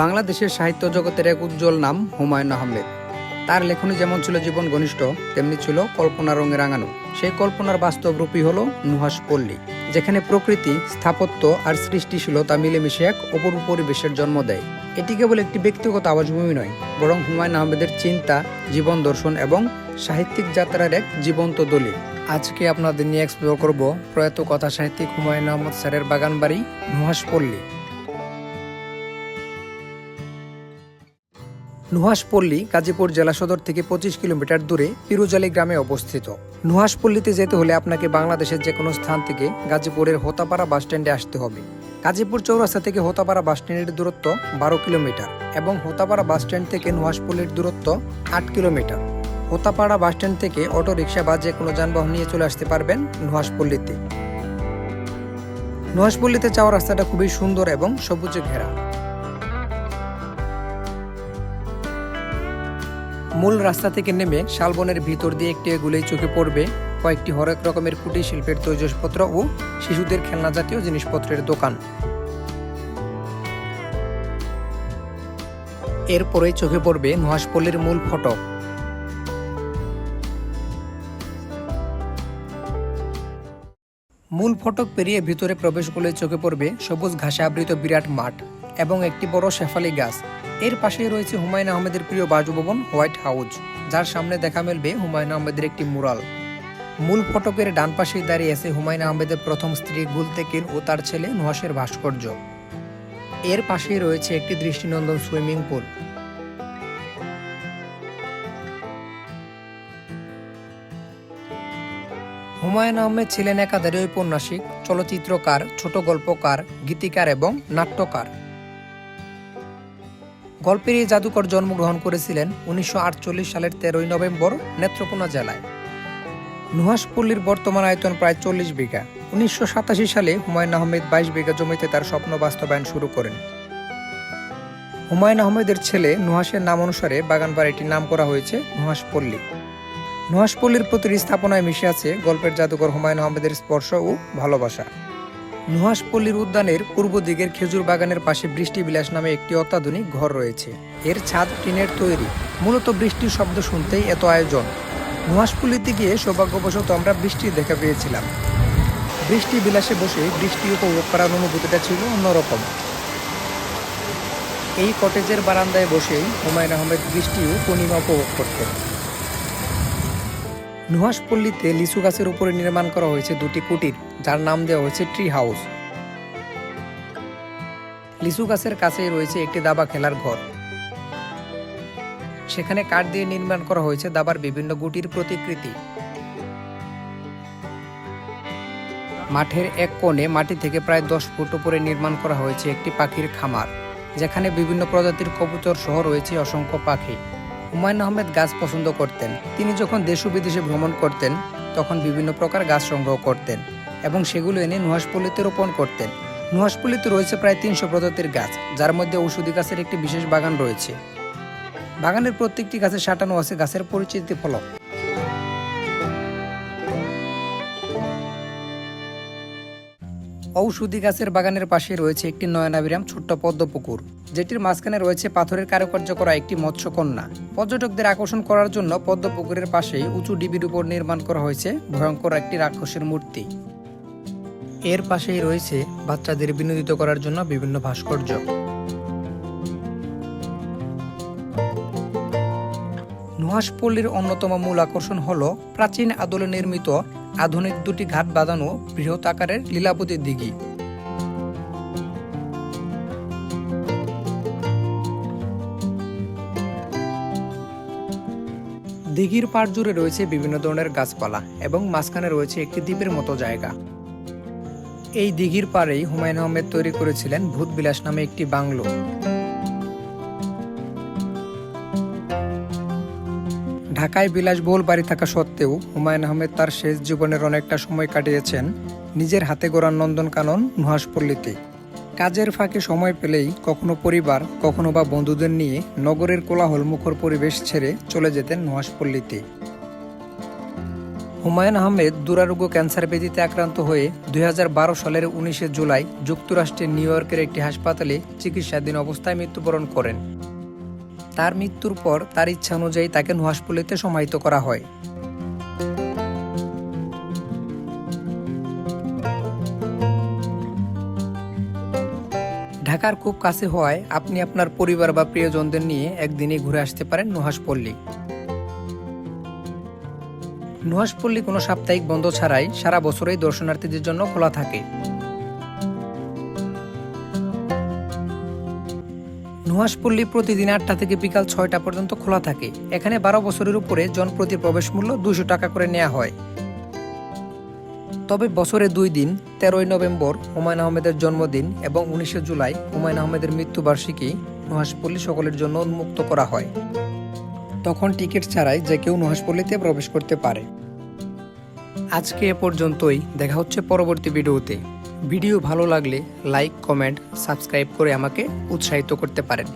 বাংলাদেশের সাহিত্য জগতের এক উজ্জ্বল নাম, হুমায়ুন আহমেদ। তার লেখনী যেমন ছিল জীবন ঘনিষ্ঠ, তেমনি ছিল কল্পনা রঙে রাঙানো। সেই কল্পনার বাস্তব রূপই হল নুহাস পল্লী, যেখানে প্রকৃতি, স্থাপত্য আর সৃষ্টিশীলতা মিলেমিশে এক অপূর্ব পরিবেশের জন্ম দেয়। এটি কেবল একটি ব্যক্তিগত আবাসভূমি নয়, বরং হুমায়ুন আহমেদের চিন্তা, জীবন দর্শন এবং সাহিত্যিক যাত্রার এক জীবন্ত দলিল আজকে আপনাদের নিয়ে এক্সপ্লোর করব প্রয়াত কথা সাহিত্যিক হুমায়ুন আহমদ স্যারের বাগান বাড়ি নুহাস পল্লী। নুহাসপল্লী গাজীপুর জেলা সদর থেকে পঁচিশ কিলোমিটার দূরে পিরুজালি গ্রামে অবস্থিত। নুহাসপল্লীতে যেতে হলে আপনাকে বাংলাদেশের যে কোনো স্থান থেকে গাজীপুরের হোতাপাড়া বাস স্ট্যান্ডে আসতে হবে। গাজীপুর চৌরাস্তা থেকে হোতাপাড়া বাস স্ট্যান্ডের দূরত্ব বারো কিলোমিটার এবং হোতাপাড়া বাস স্ট্যান্ড থেকে নুহাসপল্লীর দূরত্ব আট কিলোমিটার। হোতাপাড়া বাস স্ট্যান্ড থেকে অটো রিক্সা বা যে কোনো যানবাহন নিয়ে চলে আসতে পারবেন নুহাসপল্লীতে নুহাসপল্লীতে যাওয়ার রাস্তাটা খুবই সুন্দর এবং সবুজে ঘেরা। মূল রাস্তা থেকে নেমে শালবনের ভিতর দিয়ে একটি এগুলেই চোখে পড়বে, কয়েকটি হরেক রকমের কুটির শিল্পের তৈজসপত্র ও শিশুদের খেলনা জাতীয় জিনিসপত্রের দোকান। এরপরে চোখে পড়বে নুহাসপল্লীর মূল ফটক। মূল ফটক পেরিয়ে ভিতরে প্রবেশ করলে চোখে পড়বে সবুজ ঘাসে আবৃত বিরাট মাঠ এবং একটি বড় শেফালি গাছ। এর পাশেই রয়েছে হুমায়ুন আহমেদের প্রিয় বাসভবন, হোয়াইট হাউস, যার সামনে দেখা মিলবে হুমায়ুন আহমেদের একটি মুরাল। মূল ফটকের ডান পাশেই দাঁড়িয়ে আছে হুমায়ুন আহমেদের প্রথম স্ত্রী গুলতেকিন ও তার ছেলে নুহাসের ভাস্কর্য। এর পাশেই রয়েছে একটি দৃষ্টিনন্দন সুইমিং পুল। হুমায়ুন আহমেদ ছিলেন একাধারে ঔপন্যাসিক, চলচ্চিত্রকার, ছোট গল্পকার, গীতিকার এবং নাট্যকার। গল্পের এই জাদুকর জন্মগ্রহণ করেছিলেন উনিশশো আটচল্লিশ সালের তেরোই নভেম্বর নেত্রকোনা জেলায়। নুহাসপল্লীর বর্তমান আয়তন প্রায় চল্লিশ বিঘা। উনিশশো সাতাশি সালে হুমায়ুন আহমেদ বাইশ বিঘা জমিতে তার স্বপ্ন বাস্তবায়ন শুরু করেন। হুমায়ুন আহমেদের ছেলে নুহাসের নাম অনুসারে বাগান বাড়িটির নাম করা হয়েছে নুহাসপল্লী নুহাসপল্লীর প্রতিটি স্থাপনায় মিশে আছে গল্পের জাদুকর হুমায়ুন আহমেদের স্পর্শ ও ভালোবাসা। নুহাসপল্লীর উদ্যানের পূর্ব দিকের খেজুর বাগানের পাশে বৃষ্টি বিলাস নামে একটি অত্যাধুনিক ঘর রয়েছে। এর ছাদ টিনের তৈরি। মূলত বৃষ্টির শব্দ শুনতেই এত আয়োজন। নুহাসপল্লীতে গিয়ে সৌভাগ্যবশত আমরা বৃষ্টি দেখা পেয়েছিলাম। বৃষ্টি বিলাসে বসে বৃষ্টি উপভোগ করার অনুভূতিটা ছিল অন্যরকম। এই কটেজের বারান্দায় বসেই হুমায়ুন আহমেদ বৃষ্টি ও পূর্ণিমা উপভোগ করতেন। নুহাসপল্লীতে লিচু গাছের উপরে নির্মাণ করা হয়েছে দুটি কুটির, যার নাম দেওয়া হয়েছে ট্রি হাউস। লিচু গাছের কাছেই রয়েছে একটি দাবা খেলার ঘর। সেখানে কাঠ দিয়ে নির্মাণ করা হয়েছে দাবার বিভিন্ন গুটির প্রতিকৃতি। মাঠের এক কোণে মাটি থেকে প্রায় দশ ফুট উপরে নির্মাণ করা হয়েছে একটি পাখির খামার, যেখানে বিভিন্ন প্রজাতির কবুতর সহ রয়েছে অসংখ্য পাখি। হুমায়ুন আহমেদ গাছ পছন্দ করতেন। তিনি যখন দেশ বিদেশে ভ্রমণ করতেন, তখন বিভিন্ন প্রকার গাছ সংগ্রহ করতেন এবং সেগুলো এনে নুহাসপল্লিতে রোপণ করতেন। নুহাসপল্লিতে রয়েছে প্রায় তিনশো প্রজাতির গাছ, যার মধ্যে ঔষধি গাছের একটি বিশেষ বাগান রয়েছে। বাগানের প্রত্যেকটি গাছে সাঁটানো আছে গাছের পরিচিতি ফলক। ঔষধি গাছের বাগানের পাশে রয়েছে একটি নয়নাবিরাম ছোট্ট পদ্ম পুকুর যেটির মাঝখানে রয়েছে পাথরের কারুকার্য করা একটি মৎস্যকন্যা। পর্যটকদের আকর্ষণ করার জন্য পদ্ম পুকুরের পাশেই উঁচু ডিবির উপর নির্মাণ করা হয়েছে ভয়ঙ্কর একটি রাক্ষসের মূর্তি। এর পাশেই রয়েছে বাচ্চাদের বিনোদিত করার জন্য বিভিন্ন ভাস্কর্য। নুহাসপল্লীর অন্যতম মূল আকর্ষণ হল প্রাচীন আদলে নির্মিত আধুনিক দুটি ঘাট বাঁধানো বৃহৎ আকারের লীলাবতী দিঘি। দিঘির পাড় জুড়ে রয়েছে বিভিন্ন ধরনের গাছপালা এবং মাঝখানে রয়েছে একটি দ্বীপের মতো জায়গা। এই দিঘির পাড়েই হুমায়ুন আহমেদ তৈরি করেছিলেন ভূত বিলাস নামে একটি বাংলো। ঢাকায় বিলাসবহুল বাড়ি থাকা সত্ত্বেও হুমায়ুন আহমেদ তার শেষ জীবনের অনেকটা সময় কাটিয়েছেন নিজের হাতে গড়া নন্দনকানন নুহাসপল্লীতে কাজের ফাঁকে সময় পেলেই কখনো পরিবার, কখনো বা বন্ধুদের নিয়ে নগরের কোলাহল মুখর পরিবেশ ছেড়ে চলে যেতেন নুহাসপল্লীতে হুমায়ুন আহমেদ দুরারোগ্য ক্যান্সার ব্যাধিতে আক্রান্ত হয়ে দুই হাজার বারো সালের উনিশে জুলাই যুক্তরাষ্ট্রের নিউ ইয়র্কের একটি হাসপাতালে চিকিৎসাধীন অবস্থায় মৃত্যুবরণ করেন। তার মৃত্যুর পর তার ইচ্ছা অনুযায়ী তাকে নুহাসপল্লিতে সমাহিত করা হয়। ঢাকার খুব কাছে হওয়ায় আপনি আপনার পরিবার বা প্রিয়জনদের নিয়ে একদিনে ঘুরে আসতে পারেন নুহাসপল্লী নুহাসপল্লী কোনো সাপ্তাহিক বন্ধ ছাড়াই সারা বছরই দর্শনার্থীদের জন্য খোলা থাকে। নুহাসপল্লী প্রতিদিন আটটা থেকে বিকাল ছয়টা পর্যন্ত খোলা থাকে। এখানে বারো বছরের উপরে জনপ্রতি প্রবেশ মূল্য দুশো টাকা করে নেওয়া হয়। তবে বছরে দুই দিন, তেরোই নভেম্বর হুমায়ুন আহমেদের জন্মদিন এবং উনিশে জুলাই হুমায়ুন আহমেদের মৃত্যুবার্ষিকী নুহাসপল্লী সকলের জন্য উন্মুক্ত করা হয়। তখন টিকিট ছাড়াই যে কেউ নুহাসপল্লীতে প্রবেশ করতে পারে। আজকে এ পর্যন্তই। দেখা হচ্ছে পরবর্তী ভিডিওতে। ভিডিও ভালো লাগলে লাইক কমেন্ট সাবস্ক্রাইব করে আমাকে উৎসাহিত করতে পারেন।